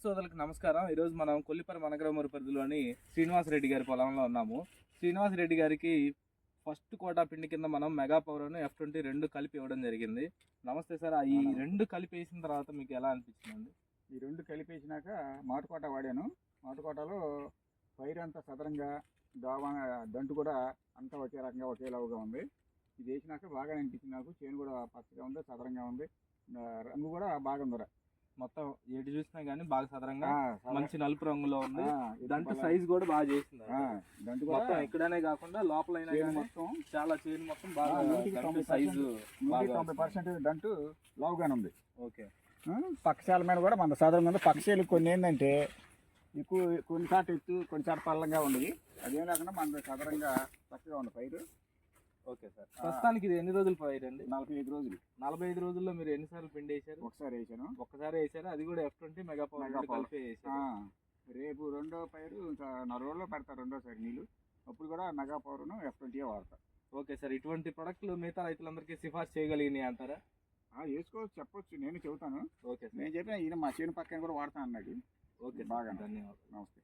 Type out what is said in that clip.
సోదరులకు నమస్కారం. ఈరోజు మనం కొల్లిపర మనగ్రమూరు పరిధిలోని శ్రీనివాసరెడ్డి గారి పొలంలో ఉన్నాము. శ్రీనివాసరెడ్డి గారికి ఫస్ట్ కోటా పిండి కింద మనం మెగా పవర్ ఎఫ్ ట్వంటీ రెండు కలిపి ఇవ్వడం జరిగింది. నమస్తే సార్. ఈ. రెండు కలిపి వేసిన తర్వాత మీకు ఎలా అనిపించిందండి? ఈ రెండు కలిపేసినాక మాటుకోట వాడాను. మాటుకోటలో పైరు అంతా సదరంగా దోమ దంటు కూడా అంతా ఒకే రకంగా ఒకేలాగా ఉంది. ఇది వేసినాక బాగా అనిపించింది నాకు. చేను కూడా పచ్చగా ఉంది సదరంగా ఉంది. రంగు కూడా బాగా ఉంది మొత్తం ఎటు చూసినా గానీ బాగా సదరంగా మంచి నలుపు రంగులో ఉంది. ఆ, ఇది దంట బాగా- సైజ్ కూడా బాగా చేసింది మొత్తం కూడా ఎక్కడనే కాకుండా లోపల మొత్తం. చాలా చేను మొత్తం బాగా సైజు తొంభై పర్సెంట్ దంటు లావుగానే ఉంది. ఓకే. ఆ, పక్కశాల మీద కూడా మన సదరం మీద పక్కశాలు కొన్ని ఏంటంటే ఎక్కువ కొన్నిసార్లు ఎత్తు కొన్నిసార్లు పల్లంగా ఉండేది అదేం లేకుండా మన సదరంగా చక్కగా ఉంది పైరు. Okay sir. ప్రస్తుతానికి ఇది ఎన్ని రోజులు పోయారండి? నలభై ఐదు రోజులు. నలభై ఐదు రోజుల్లో మీరు ఎన్నిసార్లు పిండి వేశారు? ఒకసారి వేసాను ఒక్కసారి వేసారు అది కూడా ఎఫ్ ట్వంటీ మెగా పవర్. కలిపి వేసారు రేపు రెండో పైరు నాలుగు రోజుల్లో పెడతారు రెండోసారి నీళ్ళు. అప్పుడు కూడా మెగా పవర్ను ఎఫ్ ట్వంటీ వాడతా. ఓకే సార్ ఇటువంటి ప్రొడక్ట్లు మిగతా రైతులందరికీ సిఫార్సు చేయగలిగినాయి అంటారా? ఆ, వేసుకోవచ్చు చెప్పొచ్చు నేను చెబుతాను. Okay sir. నేను చెప్పిన ఈయన మా చేను పక్కన కూడా వాడతా అన్నాడు. ఓకే బాగా. ధన్యవాదాలు. నమస్తే.